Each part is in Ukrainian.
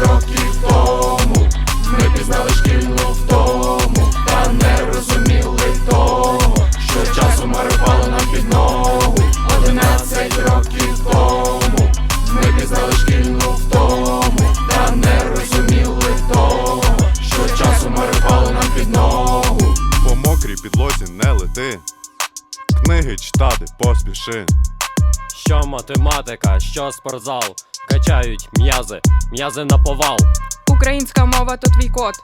років тому ми пізнали шкільну втому, та не розуміли того, що часом марипало нам під ногу. Одинадцять років тому ми пізнали шкільну втому, та не розуміли того, що часом марипало нам під ногу. По мокрій підлозі не лети, книги читати поспіши. Що математика, що спортзал качають м'язи, м'язи на повал. Українська мова то твій код.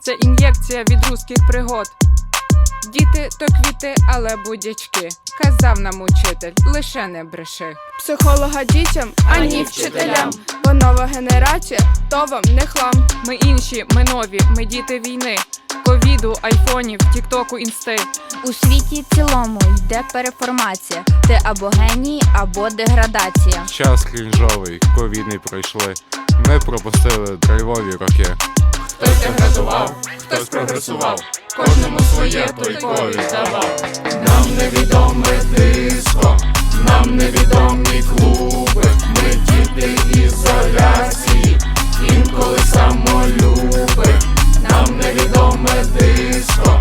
Це ін'єкція від руських пригод. Діти то квіти, але будячки. Казав нам учитель, лише не бреши. Психолога дітям, ані вчителям. Бо нова генерація, то вам не хлам. Ми інші, ми нові, ми діти війни. Ковіду, айфонів, тіктоку, інсти. У світі цілому йде переформація. Ти або геній, або деградація. Час крінжовий, ковідний пройшли. Ми пропустили драйвові роки. Хтось деградував, хтось прогресував, кожному своє той ковід давав. Нам невідоме диско, нам невідомі клуби. Ми діти ізоляції, інколи самолюби. Нам невідоме диско,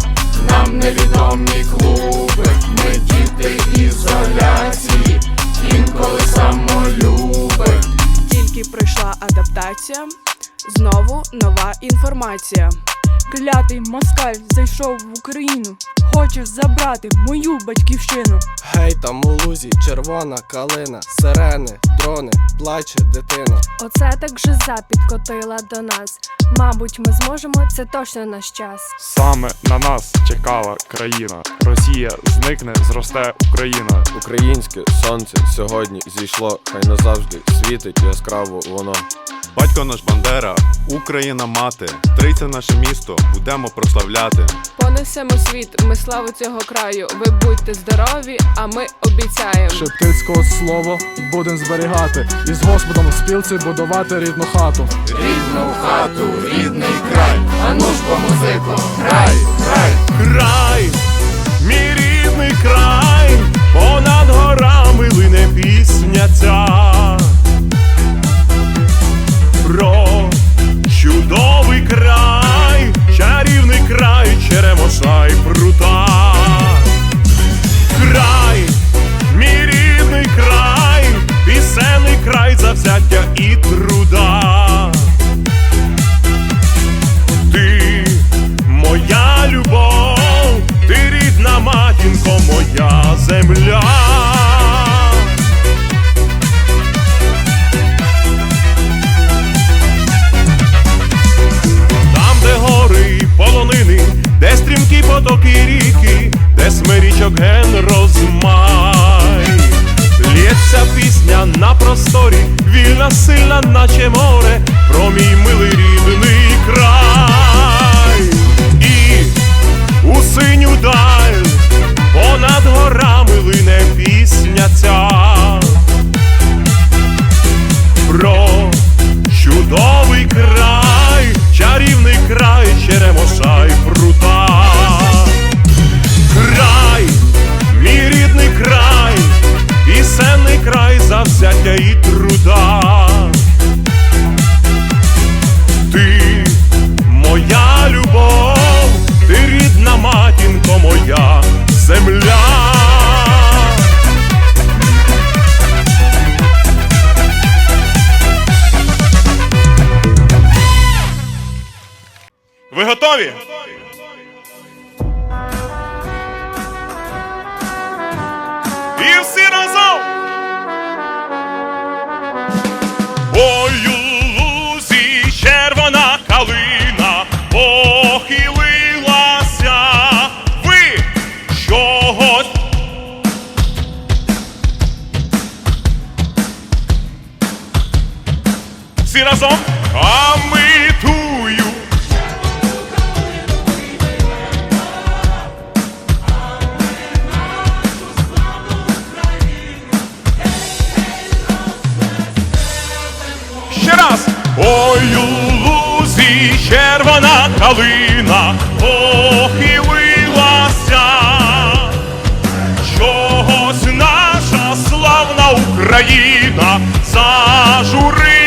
нам невідомі клуби. Ми діти ізоляції, інколи самолюби. Тільки пройшла адаптація, знову нова інформація. Клятий москаль зайшов в Україну, хоче забрати мою батьківщину. Гей, там у лузі, червона калина, сирени, дрони, плаче дитина. Оце так жиза підкотила до нас. Мабуть, ми зможемо, це точно наш час. Саме на нас чекала країна. Росія зникне, зросте Україна. Українське сонце сьогодні зійшло, хай назавжди світить яскраво воно. Батько наш Бандера, Україна мати. Трийце наше місто, будемо прославляти. Понесемо світ, ми славу цього краю. Ви будьте здорові, а ми обіцяємо. Шептицького слово будем зберігати і з Господом в спілці будувати рідну хату. Рідну хату, рідний край, а ну ж по музику, грай, грай. Край, мій рідний край, понад горами лине пісня ця. Про черемоша і прута. Сильна, наче море, про мій милий рідний край. І у синю даль понад горами лине пісня ця. Калина похилилася. Чогось наша славна Україна зажурилася.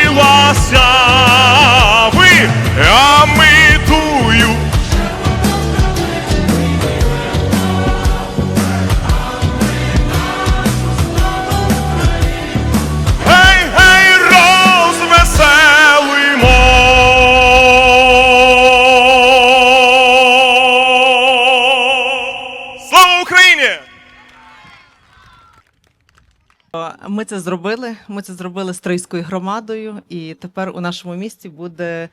Ми це зробили. Ми це зробили з Трийською громадою, і тепер у нашому місті буде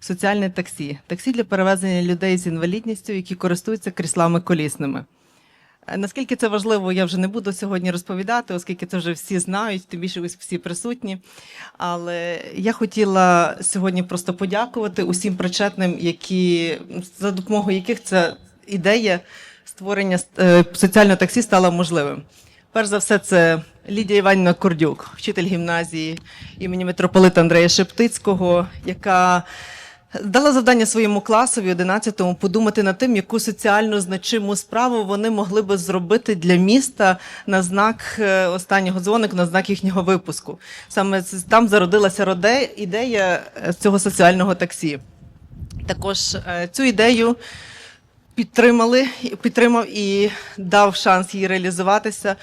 соціальне таксі. Таксі для перевезення людей з інвалідністю, які користуються кріслами колісними. Е, Наскільки це важливо, я вже не буду сьогодні розповідати, оскільки це вже всі знають, тим більше ви всі присутні. Але я хотіла сьогодні просто подякувати усім причетним, які за допомогою яких ця ідея створення е, соціального таксі стала можливим. Перш за все, це Лідія Іванівна Кордюк, вчитель гімназії імені митрополита Андрея Шептицького, яка дала завдання своєму класові 11-му подумати над тим, яку соціально значиму справу вони могли би зробити для міста на знак е, останнього дзвонику, на знак їхнього випуску. Саме там зародилася ідея е, цього соціального таксі. Також е, цю ідею підтримали, підтримав і дав шанс їй реалізуватися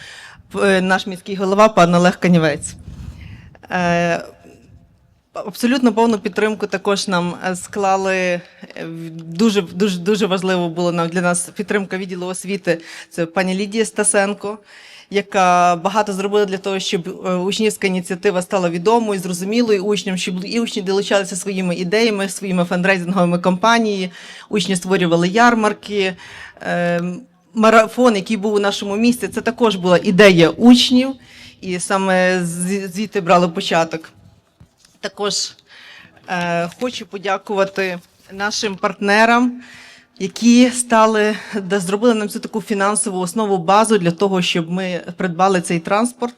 е, наш міський голова пан Олег Канівець. Е, Абсолютно повну підтримку також нам е, склали дуже дуже дуже важливо було нам для нас підтримка відділу освіти. Це пані Лідія Стасенко, яка багато зробила для того, щоб е, учнівська ініціатива стала відомою, зрозумілою учням, щоб і учні долучалися своїми ідеями, своїми фандрейзинговими кампаніями. Учні створювали ярмарки. е, Марафон, який був у нашому місті, це також була ідея учнів, і саме звідти брали початок. Також е, хочу подякувати нашим партнерам, які стали да, зробили нам цю таку фінансову основу базу для того, щоб ми придбали цей транспорт.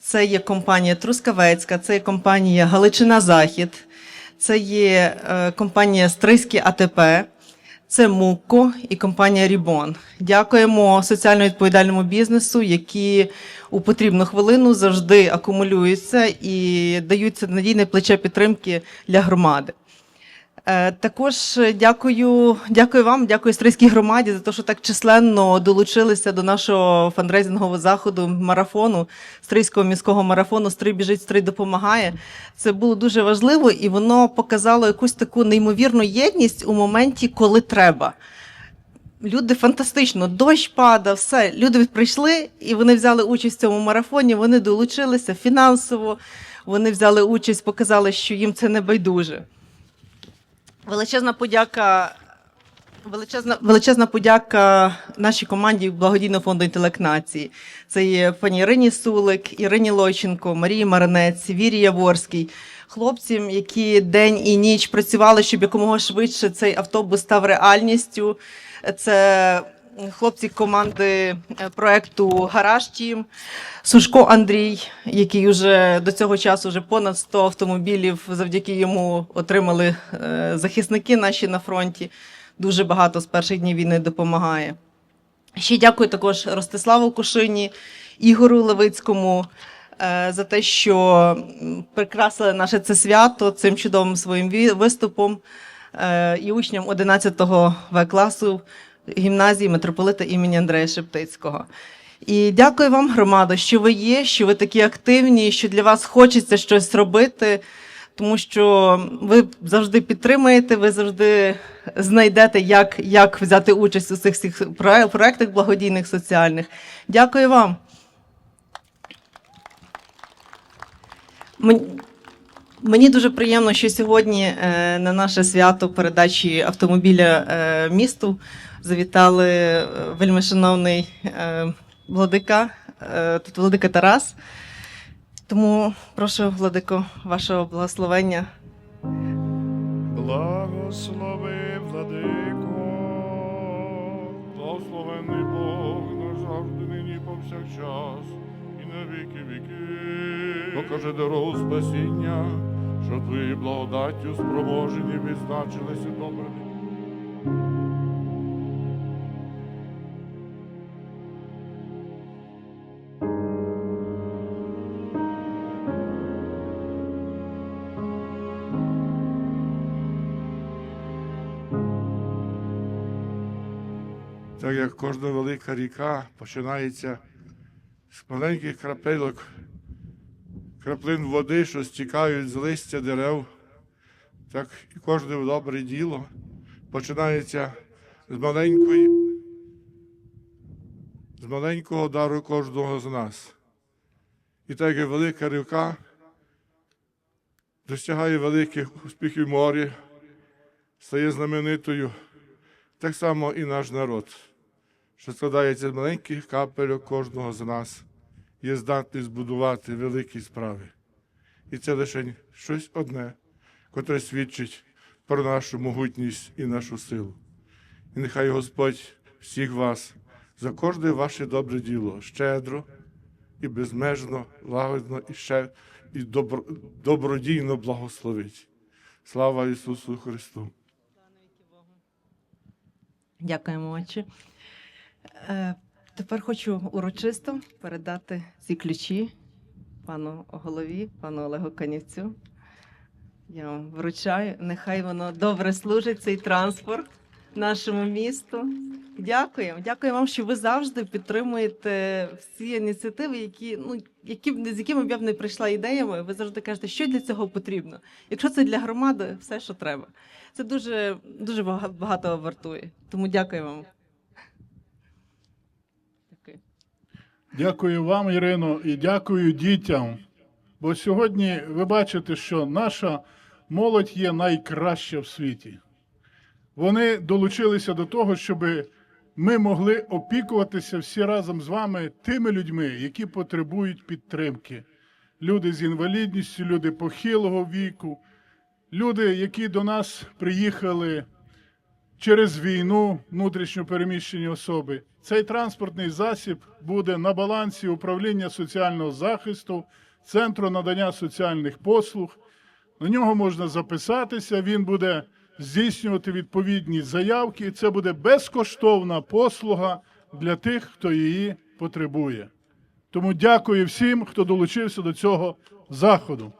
Це є компанія Трускавецька, це є компанія Галичина Захід, це є е, компанія Стрийське АТП. Це Мукко і компанія Рібон. Дякуємо соціально відповідальному бізнесу, які у потрібну хвилину завжди акумулюються і даються надійне плече підтримки для громади. Е, Також дякую, дякую вам, дякую Стрийській громаді за те, що так численно долучилися до нашого фандрейзингового заходу марафону, Стрийського міського марафону Стрий біжить, Стрий допомагає. Це було дуже важливо і воно показало якусь таку неймовірну єдність у моменті, коли треба. Люди фантастично, дощ падав, все. Люди прийшли і вони взяли участь в цьому марафоні. Вони долучилися фінансово, вони взяли участь, показали, що їм це не байдуже. Величезна подяка. Величезна, величезна подяка нашій команді благодійного фонду інтелект нації. Це є пані Ірині Сулик, Ірині Лойченко, Марії Маринець, Вірі Яворській, хлопцям, які день і ніч працювали, щоб якомога швидше цей автобус став реальністю. Це хлопці команди е, проекту Гараж Тім, Сушко Андрій, який вже до цього часу вже понад 100 автомобілів завдяки йому отримали е, захисники наші на фронті. Дуже багато з перших днів війни допомагає. Ще дякую також Ростиславу Кушині, Ігору Левицькому е, за те, що прикрасили наше це свято цим чудовим своїм виступом і учням 11 В класу гімназії митрополита імені Андрея Шептицького. І дякую вам, громада, що ви є, що ви такі активні, що для вас хочеться щось робити, тому що ви завжди підтримуєте, ви завжди знайдете, як, як взяти участь у цих всіх проє- проектах благодійних соціальних. Дякую вам. Мен- Мені дуже приємно, що сьогодні е, на наше свято передачі автомобіля е, місту завітали е, вельмишановний е, владика, тут владика Тарас. Тому прошу, владико, вашого благословення. Благослови, владико, благословений Бог назавжди нині повсякчас і на віки віки. Покажи дорогу спасіння, що твої благодаттю спроможені відзначилися добрими. Так як кожна велика ріка починається з маленьких крапелок, краплин води, що стікають з листя дерев, так і кожне добре діло починається з маленької, з маленького дару кожного з нас. І так як велика рівка досягає великих успіхів морі, стає знаменитою, так само і наш народ, що складається з маленьких капельок кожного з нас, є здатний збудувати великі справи. І це лише щось одне, котре свідчить про нашу могутність і нашу силу. І нехай Господь всіх вас за кожне ваше добре діло щедро і безмежно, лагодно і ще і добро, добродійно благословить. Слава Ісусу Христу! Дякуємо, отче. Тепер хочу урочисто передати ці ключі пану голові, пану Олегу Канівцю. Я вам вручаю. Нехай воно добре служить, цей транспорт нашому місту. Дякуємо. Дякую вам, що ви завжди підтримуєте всі ініціативи, які, ну, які, з якими б я б не прийшла ідеями. Ви завжди кажете, що для цього потрібно. Якщо це для громади, все, що треба. Це дуже, дуже багато вартує. Тому дякую вам. Дякую. Дякую вам, Ірино, і дякую дітям. Бо сьогодні ви бачите, що наша молодь є найкраща в світі. Вони долучилися до того, щоб ми могли опікуватися всі разом з вами тими людьми, які потребують підтримки. Люди з інвалідністю, люди похилого віку, люди, які до нас приїхали через війну внутрішньо переміщені особи. Цей транспортний засіб буде на балансі управління соціального захисту, центру надання соціальних послуг. На нього можна записатися. Він буде здійснювати відповідні заявки. Це буде безкоштовна послуга для тих, хто її потребує. Тому дякую всім, хто долучився до цього заходу.